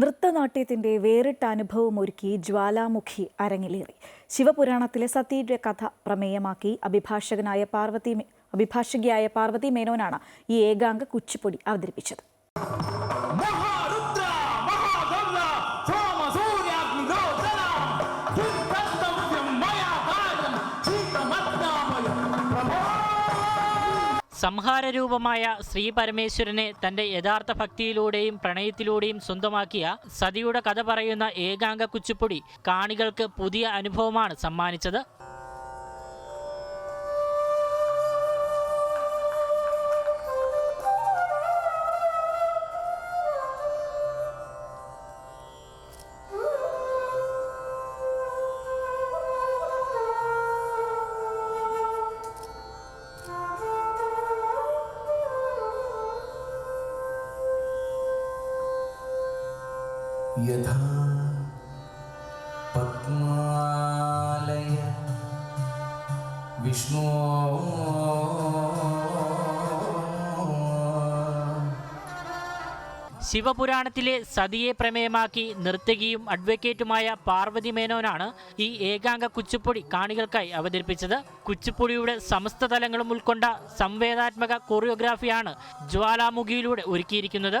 നൃത്തനാട്യത്തിന്റെ വേറിട്ട അനുഭവം ഒരുക്കി ജ്വാലാമുഖി അരങ്ങിലേറി. ശിവപുരാണത്തിലെ സത്യയുടെ കഥ പ്രമേയമാക്കി അഭിഭാഷകനായ പാർവതി അഭിഭാഷകയായ പാർവതി മേനോനാണ് ഈ ഏകാംഗ കുച്ചിപ്പൊടി അവതരിപ്പിച്ചത്. സംഹാരരൂപമായ ശ്രീ പരമേശ്വരനെ തന്റെ യഥാർത്ഥ ഭക്തിയിലൂടെയും പ്രണയത്തിലൂടെയും സ്വന്തമാക്കിയ സതിയുടെ കഥ പറയുന്ന ഏകാംഗ കുച്ചിപ്പൊടി കാണികൾക്ക് പുതിയ അനുഭവമാണ് സമ്മാനിച്ചത്. യഥാ പത്മാലയ വിഷ്ണു. ശിവപുരാണത്തിലെ സതിയെ പ്രമേയമാക്കി നർത്തകിയും അഡ്വക്കേറ്റുമായ പാർവതി മേനോനാണ് ഈ ഏകാംഗ കുച്ചുപ്പൊടി കാണികൾക്കായി അവതരിപ്പിച്ചത്. കുച്ചുപ്പൊടിയുടെ സമസ്ത തലങ്ങളും ഉൾക്കൊണ്ട സംവേദാത്മക കൊറിയോഗ്രാഫിയാണ് ജ്വാലാമുഖിയിലൂടെ ഒരുക്കിയിരിക്കുന്നത്.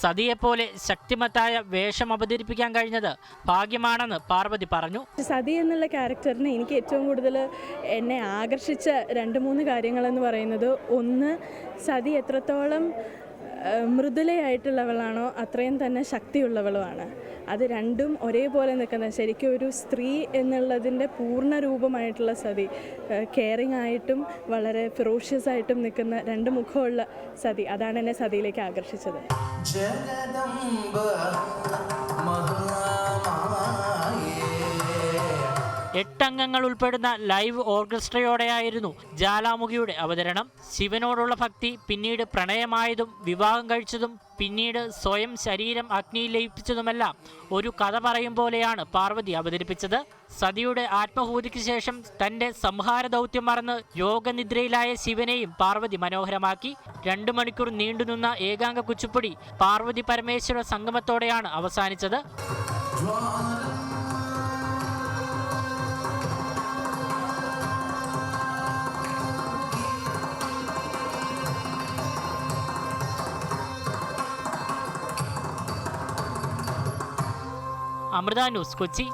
സതിയെപ്പോലെ ശക്തിമത്തായ വേഷം അവതരിപ്പിക്കാൻ കഴിഞ്ഞത് ഭാഗ്യമാണെന്ന് പാർവതി പറഞ്ഞു. സതി എന്നുള്ള ക്യാരക്ടറിന് എനിക്ക് ഏറ്റവും കൂടുതൽ എന്നെ ആകർഷിച്ച രണ്ട് മൂന്ന് കാര്യങ്ങളെന്ന് പറയുന്നത് ഒന്ന് സതി എത്രത്തോളം മൃദുലയായിട്ടുള്ളവളാണോ അത്രയും തന്നെ ശക്തിയുള്ളവളുമാണ്. അത് രണ്ടും ഒരേപോലെ നിൽക്കുന്ന ശരിക്കും ഒരു സ്ത്രീ എന്നുള്ളതിന്റെ പൂർണ രൂപമായിട്ടുള്ള സതി കെയറിങ് ആയിട്ടും വളരെ ഫിറോഷ്യസ് ആയിട്ടും നിൽക്കുന്ന രണ്ട് മുഖമുള്ള സതി. അതാണ് എന്നെ സതിയിലേക്ക് ആകർഷിച്ചത്. ജഗദംബ എട്ടംഗങ്ങൾ ഉൾപ്പെടുന്ന ലൈവ് ഓർക്കസ്ട്രയോടെയായിരുന്നു ജാലാമുഖിയുടെ അവതരണം. ശിവനോടുള്ള ഭക്തി പിന്നീട് പ്രണയമായതും വിവാഹം കഴിച്ചതും പിന്നീട് സ്വയം ശരീരം അഗ്നിയിൽ ലയിപ്പിച്ചതുമെല്ലാം. ഒരു കഥ പറയും പോലെയാണ് പാർവതി അവതരിപ്പിച്ചത്. സതിയുടെ ആത്മഹൂതിക്ക് ശേഷം തന്റെ സംഹാര ദൗത്യം മറന്ന് യോഗനിദ്രയിലായ ശിവനെയും പാർവതി മനോഹരമാക്കി. രണ്ടു മണിക്കൂർ നീണ്ടുനിന്ന ഏകാംഗ കുച്ചുപ്പൊടി പാർവതി പരമേശ്വര സംഗമത്തോടെയാണ് അവസാനിച്ചത്. അമൃത ന്യൂസ് കൊച്ചി.